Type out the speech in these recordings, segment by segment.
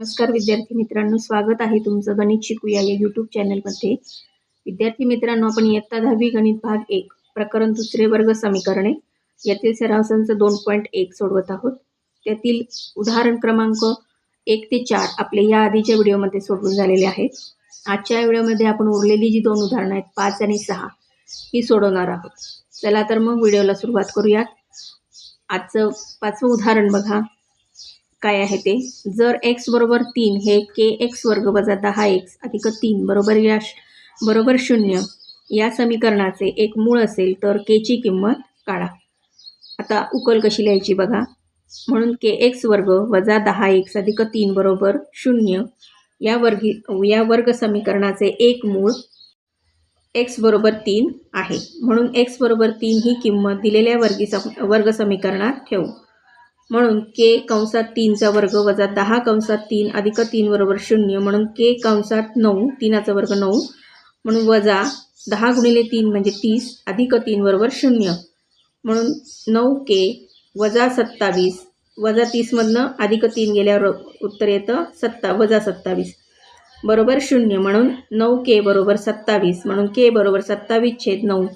नमस्कार विद्यार्थी मित्रांनो स्वागत आहे तुमचं गणित शिकूया या यूट्यूब चॅनलमध्ये विद्यार्थी मित्रांनो आपण इयत्ता दहावी गणित भाग एक प्रकरण दुसरे वर्ग समीकरणे यातील सरावसांचं दोन पॉईंट एक सोडवत आहोत. त्यातील उदाहरण क्रमांक एक ते चार आपले या आधीच्या व्हिडिओमध्ये सोडवून झालेले आहेत. आजच्या व्हिडिओमध्ये आपण उरलेली जी दोन उदाहरणं आहेत पाच आणि सहा ही सोडवणार आहोत. चला तर मग व्हिडिओला सुरुवात करूयात. आजचं पाचवं उदाहरण बघा. काय आहे ते? जर एक्स बरोबर तीन हे के एक्स वर्ग वजा दहा एक्स अधिक तीन बरोबर या श- बरोबर शून्य या समीकरणाचे एक मूळ असेल तर केची किंमत काढा. आता उकल कशी लिहायची बघा. म्हणून के एक्स वर्ग वजा दहा एक्स अधिक तीन बरोबर शून्य या वर्गी या वर्ग समीकरणाचे एक मूळ एक्स बरोबर तीन आहे. म्हणून एक्स बरोबर तीन ही किंमत दिलेल्या वर्गी सम वर्ग समीकरणात ठेवू. म्हणून के कंसात तीनचा वर्ग वजा दहा कंसात तीन अधिक तीन बरोबर शून्य म्हणून के कंसात नऊ तीनाचा वर्ग नऊ म्हणून वजा दहा गुणिले तीन म्हणजे तीस अधिक तीन बरोबर शून्य. म्हणून नऊ के वजा सत्तावीस वजा तीसमधनं अधिक तीन गेल्यावर उत्तर येतं सत्ता वजा सत्तावीस. बरोबर शून्य म्हणून नऊ के बरोबर सत्तावीस म्हणून के बरोबर सत्तावीस छेद नऊ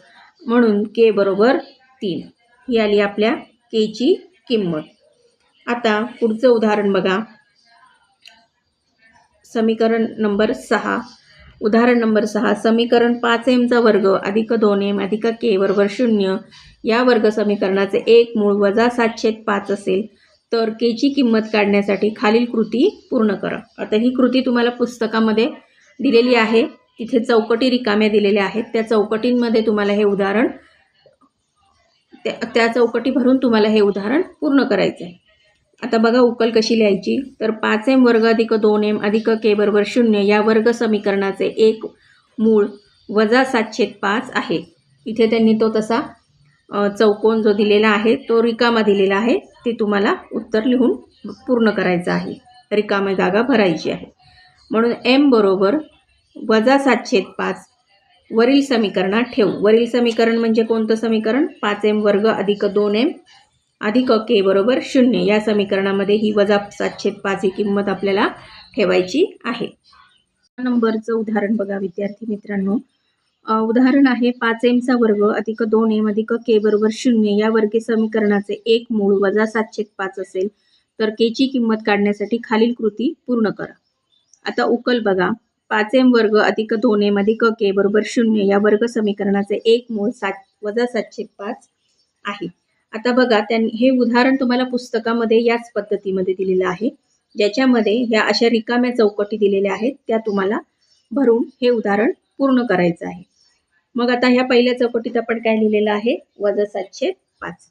म्हणून के बरोबर तीन. ही आली आपल्या केची किंमत. आता पुढचं उदाहरण बघा. समीकरण नंबर सहा. उदाहरण नंबर सहा. समीकरण पाच एमचा वर्ग अधिक दोन एम अधिक के बरोबर शून्य. या वर्ग समीकरणाचे एक मूळ वजा सातशे पाच असेल. तर केची किंमत काढण्यासाठी खालील कृती पूर्ण करा. आता ही कृती तुम्हाला पुस्तकामध्ये दिलेली आहे. तिथे चौकटी रिकाम्या दिलेल्या आहेत. त्या चौकटींमध्ये तुम्हाला हे उदाहरण त्या त्या चौकटी भरून तुम्हाला हे उदाहरण पूर्ण करायचं आहे आता बघा उकल कशी लिहायची. तर पाच एम वर्ग अधिक दोन एम अधिक के बरोबर शून्य या वर्ग समीकरणाचे एक मूळ वजा सातशे पाच आहे. इथे त्यांनी तो तसा चौकोन जो दिलेला आहे तो रिकामा दिलेला आहे. ते तुम्हाला उत्तर लिहून पूर्ण करायचं आहे. रिकामा जागा भरायची आहे. म्हणून एम बरोबर वजा सातशे पाच वरील समीकरणात ठेवू. वरील समीकरण म्हणजे कोणतं समीकरण? पाच एम वर्ग अधिक दोन एम अधिक के बरोबर शून्य. या समीकरणामध्ये ही वजा सातशे पाच ही किंमत आपल्याला ठेवायची आहे. नंबरचं उदाहरण बघा विद्यार्थी मित्रांनो. उदाहरण आहे पाच एमचा वर्ग अधिक दोन एम अधिक के बरोबर शून्य. या वर्गे समीकरणाचे एक मूळ वजा सातशे पाच असेल. तर केची किंमत काढण्यासाठी खालील कृती पूर्ण करा. आता उकल बघा. पाच एम वर्ग अधिक दोन एम अधिक के बरोबर शून्य. या वर्ग समीकरणाचे एक मूळ सात वजा सातशे पाच आहे. आता बघा त्यांनी हे उदाहरण तुम्हाला पुस्तकामध्ये याच पद्धतीमध्ये दिलेलं आहे. ज्याच्यामध्ये ह्या अशा रिकाम्या चौकटी दिलेल्या आहेत त्या तुम्हाला भरून हे उदाहरण पूर्ण करायचं आहे. मग आता ह्या पहिल्या चौकटीत आपण काय लिहिलेलं आहे? वजा सातशे पाच.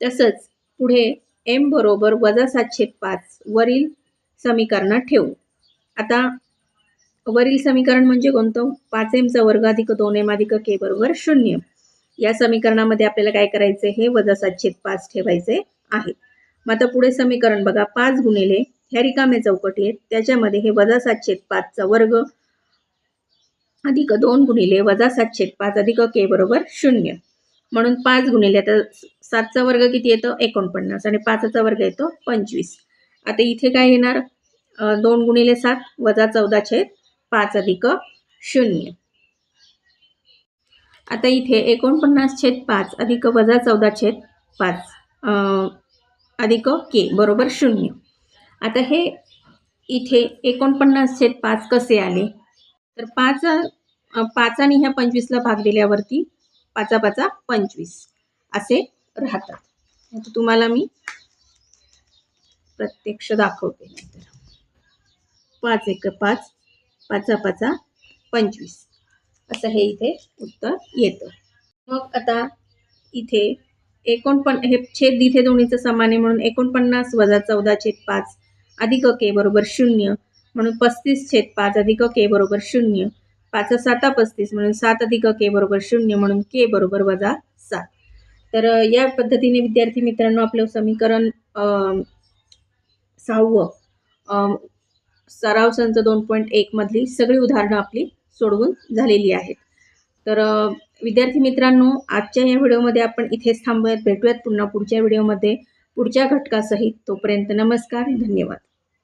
तसंच पुढे एम बरोबर वजा सातशे पाच वरील समीकरणात ठेवू. आता वरील समीकरण म्हणजे कोणतं? पाच एमचा वर्ग अधिक दोन एम अधिक के बरोबर शून्य. या समीकरणामध्ये आपल्याला काय करायचं हे वजा सातशे पाच ठेवायचे आहे. मग आता पुढे समीकरण बघा पाच गुणिले ह्या रिकामे चौकटी आहेत. त्याच्यामध्ये हे वजा सातशे पाचचा वर्ग अधिक दोन गुणिले वजा सातशे पाच अधिक के बरोबर शून्य. म्हणून पाच गुणिले आता सातचा वर्ग किती येतो? एकोणपन्नास. आणि पाचचा वर्ग येतो? पंचवीस. आता इथे काय येणार? दोन गुणिले सात वजा चौदा छेद पाच अधिक शून्य. आता इथे एकोणपन्नास छेद पाच अधिक वजा चौदा छेद पाच अधिक के बरोबर शून्य. आता हे इथे एकोणपन्नास छेद पाच कसे आले? तर पाच पाच आणि ह्या पंचवीसला भाग दिल्यावरती पाचा पाचा पंचवीस असे राहतात. आता तुम्हाला मी प्रत्यक्ष दाखवते नंतर पाच एक पाच पाचा पाचा पंचवीस. असं हे इथे उत्तर येतं. मग आता इथे एकोणपण हे छेद इथे दोन्हीचं समान आहे म्हणून एकोणपन्नास वजा चौदा छेद पाच अधिक के बरोबर शून्य म्हणून पस्तीस छेद पाच अधिक के बरोबर शून्य पाच साता पस्तीस म्हणून सात अधिक के बरोबर शून्य म्हणून के बरोबर वजा सात. तर या पद्धतीने विद्यार्थी मित्रांनो आपलं समीकरण सहावं सराव संच दोन पॉईंट एकमधली सगळी उदाहरणं आपली सोडवून झालेली आहेत. तर विद्यार्थी मित्रांनो आजच्या या व्हिडिओमध्ये आपण इथेच थांबूयात भेटूयात पुन्हा पुढच्या व्हिडिओमध्ये. पुढच्या घटकासहित तोपर्यंत नमस्कार धन्यवाद.